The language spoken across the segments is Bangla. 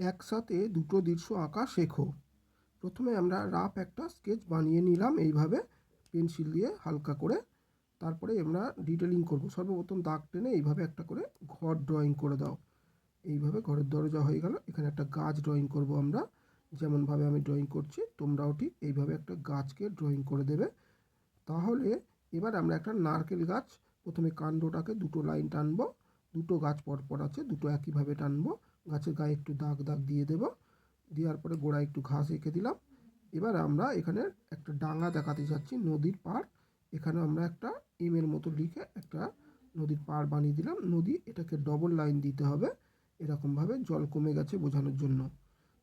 একসাথে দুটো দৃশ্য আঁকা শেখো। প্রথমে আমরা রাফ একটা স্কেচ বানিয়ে নিলাম এইভাবে, পেন্সিল দিয়ে হালকা করে। তারপরে আমরা ডিটেলিং করব। সর্বপ্রথম দাগ টেনে এইভাবে একটা করে ঘর ড্রয়িং করে দাও। এইভাবে ঘরের দরজা হয়ে গেল। এখানে একটা গাছ ড্রয়িং করব আমরা। যেমনভাবে আমি ড্রয়িং করছি, তোমরাও ঠিক এইভাবে একটা গাছকে ড্রয়িং করে দেবে। তাহলে এবার আমরা একটা নারকেল গাছ, প্রথমে কাণ্ডটাকে দুটো লাইন টানবো। দুটো গাছ পরপর আছে, দুটো একইভাবে টানবো। গাছের গায়ে একটু দাগ দাগ দিয়ে দেবো। দেওয়ার পরে গোড়ায় একটু ঘাস এঁকে দিলাম। এবার আমরা এখানে একটা ডাঙা দেখাতে যাচ্ছি নদীর পাড়। এখানে আমরা একটা এমের মতো লিখে একটা নদীর পাড় বানিয়ে দিলাম। নদী এটাকে ডবল লাইন দিতে হবে। এরকমভাবে জল কমে গেছে বোঝানোর জন্য।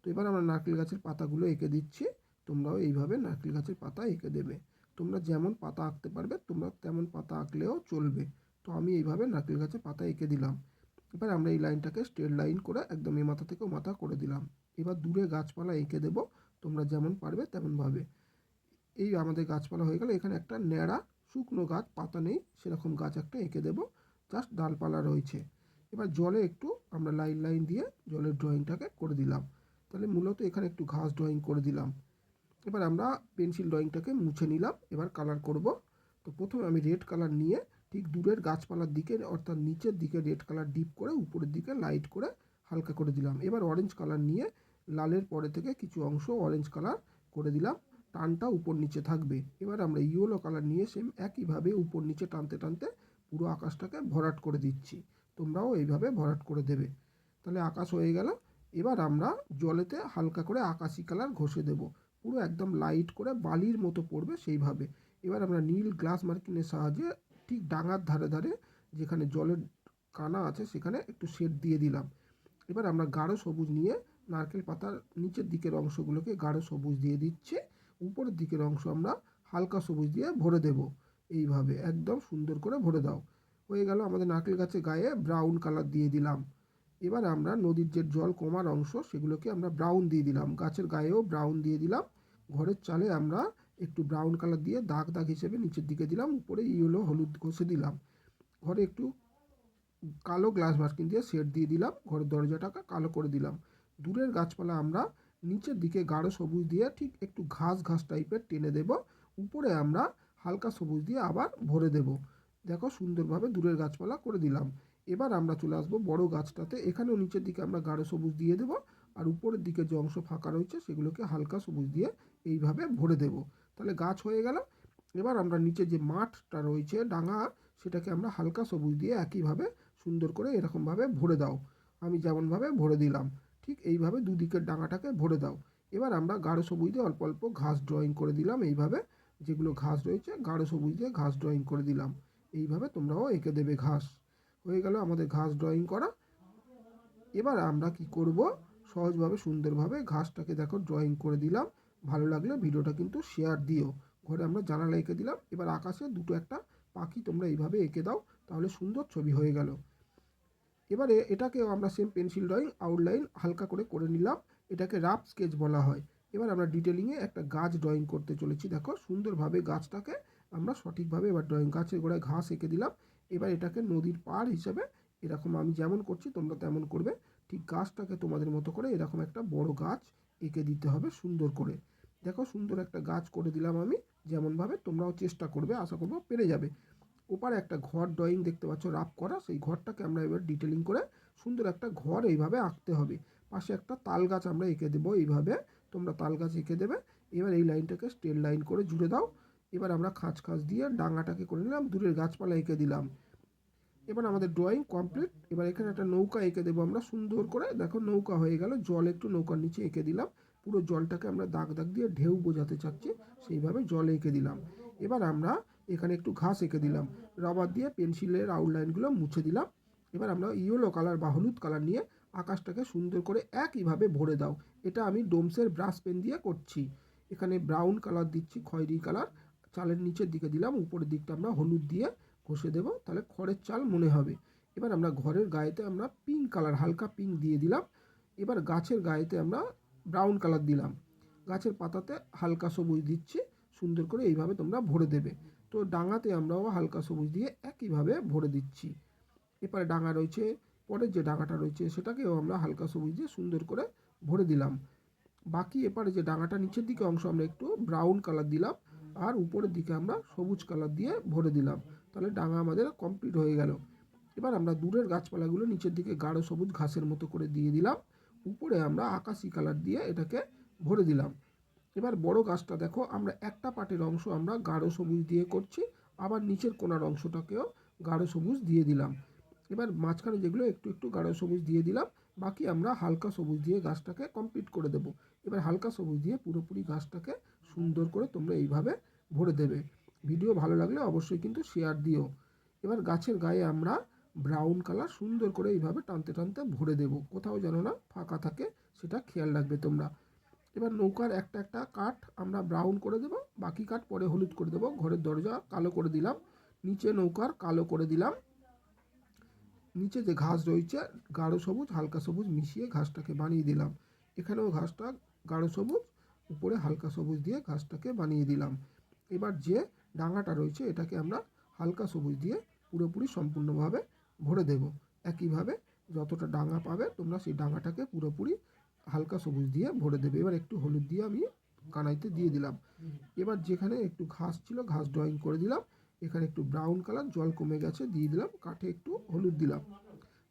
তো এবার আমরা নারকেল গাছের পাতাগুলো এঁকে দিচ্ছি। তোমরাও এইভাবে নারকেল গাছের পাতা এঁকে দেবে। তোমরা যেমন পাতা আঁকতে পারবে, তোমরা তেমন পাতা আঁকলেও চলবে। তো আমি এইভাবে নারকেল গাছের পাতা এঁকে দিলাম। এবার আমরা এই লাইনটাকে স্ট্রেট লাইন করে একদম এই মাথা থেকে মাথা করে দিলাম। এবার দূরে গাছপালা এঁকে দেবো, তোমরা যেমন পারবে তেমনভাবে। এই আমাদের গাছপালা হয়ে গেল, এখানে একটা ন্যাড়া শুকনো গাছ, পাতা নেই, সেরকম গাছ একটা এঁকে দেবো জাস্ট ডালপালা রয়েছে। এবার জলে একটু আমরা লাইন লাইন দিয়ে জলের ড্রয়িংটাকে করে দিলাম। তাহলে মূলত এখানে একটু ঘাস ড্রয়িং করে দিলাম। এবার আমরা পেন্সিল ড্রয়িংটাকে মুছে নিলাম, এবার কালার করব। তো প্রথমে আমি রেড কালার নিয়ে ঠিক দূরের গাছপালার দিকে, অর্থাৎ নিচের দিকে রেড কালার ডিপ করে, উপরের দিকে লাইট করে হালকা করে দিলাম। এবার অরেঞ্জ কালার নিয়ে লালের পরে থেকে কিছু অংশ অরেঞ্জ কালার করে দিলাম। টানটা উপর নিচে থাকবে। এবার আমরা ইয়েলো কালার নিয়ে সেম একইভাবে উপর নিচে টানতে টানতে পুরো আকাশটাকে ভরাট করে দিচ্ছি। তোমরাও এইভাবে ভরাট করে দেবে। তাহলে আকাশ হয়ে গেল। এবার আমরা জলেতে হালকা করে আকাশি কালার ঘষে দেব। পুরো একদম লাইট করে বালির মতো পড়বে সেইভাবে। এবার আমরা নীল গ্লাস মার্কিনের সাহায্যে ঠিক ডাঙার ধারে ধারে যেখানে জলের কানা আছে, সেখানে একটু শেড দিয়ে দিলাম। এবার আমরা গাঢ় সবুজ নিয়ে নারকেল পাতার নিচের দিকের অংশগুলোকে গাঢ় সবুজ দিয়ে দিচ্ছি। উপরের দিকের অংশ আমরা হালকা সবুজ দিয়ে ভরে দেব। এইভাবে একদম সুন্দর করে ভরে দাও। হয়ে গেল আমাদের নারকেল গাছের গায়ে ব্রাউন কালার দিয়ে দিলাম। এবার আমরা নদীর যে জল কমার অংশ, সেগুলোকে আমরা ব্রাউন দিয়ে দিলাম। গাছের গায়েও ব্রাউন দিয়ে দিলাম। ঘরের চালে আমরা একটু ব্রাউন কালার দিয়ে দাগ দাগ হিসেবে নিচের দিকে দিলাম, উপরে ইয়েলো হলুদ ঘষে দিলাম। ঘরে একটু কালো গ্লাস মার্কিন দিয়ে শেড দিয়ে দিলাম, ঘরের দরজাটাকে কালো করে দিলাম। দূরের গাছপালা আমরা নিচের দিকে গাঢ় সবুজ দিয়ে ঠিক একটু ঘাস ঘাস টাইপের টেনে দেব, উপরে আমরা হালকা সবুজ দিয়ে আবার ভরে দেব। দেখো সুন্দরভাবে দূরের গাছপালা করে দিলাম। এবার আমরা চলে আসব বড় গাছটাতে, এখানেও নিচের দিকে আমরা গাঢ় সবুজ দিয়ে দেব আর উপরের দিকে যে অংশ ফাঁকা রয়েছে সেগুলোকে হালকা সবুজ দিয়ে এইভাবে ভরে দেব। তাহলে গাছ হয়ে গেল। এবার আমরা নিচে যে মাঠটা রয়েছে ডাঙা, সেটাকে আমরা হালকা সবুজ দিয়ে একইভাবে সুন্দর করে এরকমভাবে ভরে দাও। আমি যেমনভাবে ভরে দিলাম, ঠিক এইভাবে দুদিকের ডাঙাটাকে ভরে দাও। এবার আমরা গাঢ় সবুজ দিয়ে অল্প অল্প ঘাস ড্রয়িং করে দিলাম এইভাবে। যেগুলো ঘাস রয়েছে, গাঢ় সবুজ দিয়ে ঘাস ড্রয়িং করে দিলাম। এইভাবে তোমরাও এঁকে দেবে ঘাস। হয়ে গেল আমাদের ঘাস ড্রয়িং করা। এবার আমরা কি করব? সহজভাবে, সুন্দরভাবে ঘাসটাকে দেখো ড্রয়িং করে দিলাম। ভালো লাগলে ভিডিওটা কিন্তু শেয়ার দিও। ঘরে আমরা জানালা এঁকে দিলাম। এবার আকাশে দুটো একটা পাখি তোমরা এইভাবে এঁকে দাও, তাহলে সুন্দর ছবি হয়ে গেল। এবারে এটাকেও আমরা সেম পেন্সিল ড্রয়িং আউটলাইন হালকা করে করে নিলাম। এটাকে রাফ স্কেচ বলা হয়। এবার আমরা ডিটেলিংয়ে একটা গাছ ড্রয়িং করতে চলেছি। দেখো, সুন্দরভাবে গাছটাকে আমরা সঠিকভাবে এবার ড্রয়িং গাছের গোড়ায় ঘাস এঁকে দিলাম। এবার এটাকে নদীর পাড় হিসাবে, এরকম আমি যেমন করছি, তোমরা তেমন করবে। ঠিক গাছটাকে তোমাদের মতো করে এরকম একটা বড় গাছ এঁকে দিতে হবে সুন্দর করে। দেখো সুন্দর একটা গাছ করে দিলাম আমি, যেমনভাবে তোমরাও চেষ্টা করবে, আশা করব পেরে যাবে। ওপারে একটা ঘর ড্রয়িং দেখতে পাচ্ছ রাফ করা, সেই ঘরটাকে আমরা এবার ডিটেলিং করে সুন্দর একটা ঘর এইভাবে আঁকতে হবে। পাশে একটা তাল গাছ আমরা এঁকে দেবো এইভাবে, তোমরা তাল গাছ এঁকে দেবে। এবার এই লাইনটাকে স্ট্রেট লাইন করে জুড়ে দাও। এবার আমরা খাঁচ খাঁচ দিয়ে ডাঙাটাকে করে নিলাম, দূরের গাছপালা এঁকে দিলাম। এবার আমাদের ড্রয়িং কমপ্লিট এবার এখানে একটা নৌকা এঁকে দেবো আমরা। সুন্দর করে দেখো নৌকা হয়ে গেল। জল একটু নৌকার নিচে এঁকে দিলাম। পুরো জলটাকে আমরা দাগ দাগ দিয়ে ঢেউ বোঝাতে চাচ্ছি। সেইভাবে জল এঁকে দিলাম। এবার আমরা এখানে একটু ঘাস এঁকে দিলাম। রাবার দিয়ে পেন্সিলের আউটলাইনগুলো মুছে দিলাম। এবার আমরা ইয়েলো কালার বা হলুদ কালার নিয়ে আকাশটাকে সুন্দর করে একইভাবে ভরে দাও। এটা আমি ডোমসের ব্রাশ পেন দিয়ে করছি। এখানে ব্রাউন কালার দিচ্ছি, খয়েরি কালার চালের নিচের দিকে দিলাম। উপরের দিকটা আমরা হলুদ দিয়ে ঘষে দেবো, তাহলে খড়ের চাল মনে হবে। এবার আমরা ঘরের গায়েতে আমরা পিঙ্ক কালার হালকা পিঙ্ক দিয়ে দিলাম। এবার গাছের গায়েতে আমরা ব্রাউন কালার দিলাম। গাছের পাতাতে হালকা সবুজ দিচ্ছি, সুন্দর করে এইভাবে তোমরা ভরে দেবে। তো ডাঙাতে আমরাও হালকা সবুজ দিয়ে একইভাবে ভরে দিচ্ছি। এপারে ডাঙা রয়েছে, পরের যে ডাঙাটা রয়েছে সেটাকেও আমরা হালকা সবুজ দিয়ে সুন্দর করে ভরে দিলাম। বাকি এপারে যে ডাঙাটা নিচের দিকে অংশ আমরা একটু ব্রাউন কালার দিলাম, আর উপরের দিকে আমরা সবুজ কালার দিয়ে ভরে দিলাম। তাহলে ডাঙা আমাদের কমপ্লিট হয়ে গেল। এবার আমরা দূরের গাছপালাগুলো নিচের দিকে গাঢ় সবুজ ঘাসের মতো করে দিয়ে দিলাম। উপরে আমরা আকাশি কালার দিয়ে এটাকে ভরে দিলাম। এবার বড় গাছটা দেখো, আমরা একটা পাটের অংশ আমরা গাঢ় সবুজ দিয়ে করছি, আবার নিচের কোনার অংশটাকেও গাঢ় সবুজ দিয়ে দিলাম। এবার মাঝখানে যেগুলো একটু একটু গাঢ় সবুজ দিয়ে দিলাম, বাকি আমরা হালকা সবুজ দিয়ে গাছটাকে কমপ্লিট করে দেব। এবার হালকা সবুজ দিয়ে পুরোপুরি গাছটাকে সুন্দর করে তোমরা এইভাবে ভরে দেবে। ভিডিও ভালো লাগলে অবশ্যই কিন্তু শেয়ার দিও। এবার গাছের গায়ে আমরা ব্রাউন কালার সুন্দর করে এইভাবে টানতে টানতে ভরে দেব। কোথাও যেন না ফাঁকা থাকে, সেটা খেয়াল রাখবে তোমরা। এবার নৌকার একটা একটা কাঠ আমরা ব্রাউন করে দেব, বাকি কাঠ পরে হলুদ করে দেব। ঘরের দরজা কালো করে দিলাম, নিচে নৌকার কালো করে দিলাম। নিচে যে ঘাস রয়েছে, গাঢ় সবুজ, হালকা সবুজ মিশিয়ে ঘাসটাকে বানিয়ে দিলাম। এখানেও ঘাসটা গাঢ় সবুজ, উপরে হালকা সবুজ দিয়ে ঘাসটাকে বানিয়ে দিলাম। এবার যে ডাঙাটা রয়েছে, এটাকে আমরা হালকা সবুজ দিয়ে পুরোপুরি সম্পূর্ণভাবে ভরে দেব। একইভাবে যতটা ডাঙা পাবে, তোমরা সেই ডাঙাটাকে পুরোপুরি হালকা সবুজ দিয়ে ভরে দেবে। এবার একটু হলুদ দিয়ে আমি কানাইতে দিয়ে দিলাম। এবার যেখানে একটু ঘাস ছিল, ঘাস ড্রয়িং করে দিলাম। এখানে একটু ব্রাউন কালার জল কমে গেছে, দিয়ে দিলাম, কাঠে একটু হলুদ দিলাম।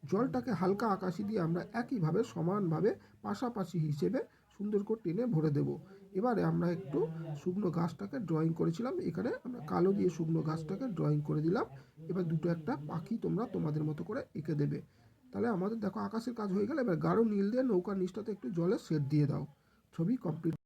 জলটাকে হালকা আকাশি দিয়ে আমরা একইভাবে সমানভাবে পাশাপাশি হিসেবে সুন্দর করে টেনে ভরে দেব। এবারে আমরা একটু শুকনো গাছটাকে ড্রয়িং করেছিলাম। এখানে আমরা কালো দিয়ে শুকনো গাছটাকে ড্রয়িং করে দিলাম। এবার দুটো একটা পাখি তোমরা তোমাদের মতো করে এঁকে দেবে। তাহলে আমাদের দেখো আকাশের কাজ হয়ে গেলে। এবার গাঢ় নীল দিয়ে নৌকার নিচটাতে একটু জলে সেট দিয়ে দাও। ছবি কমপ্লিট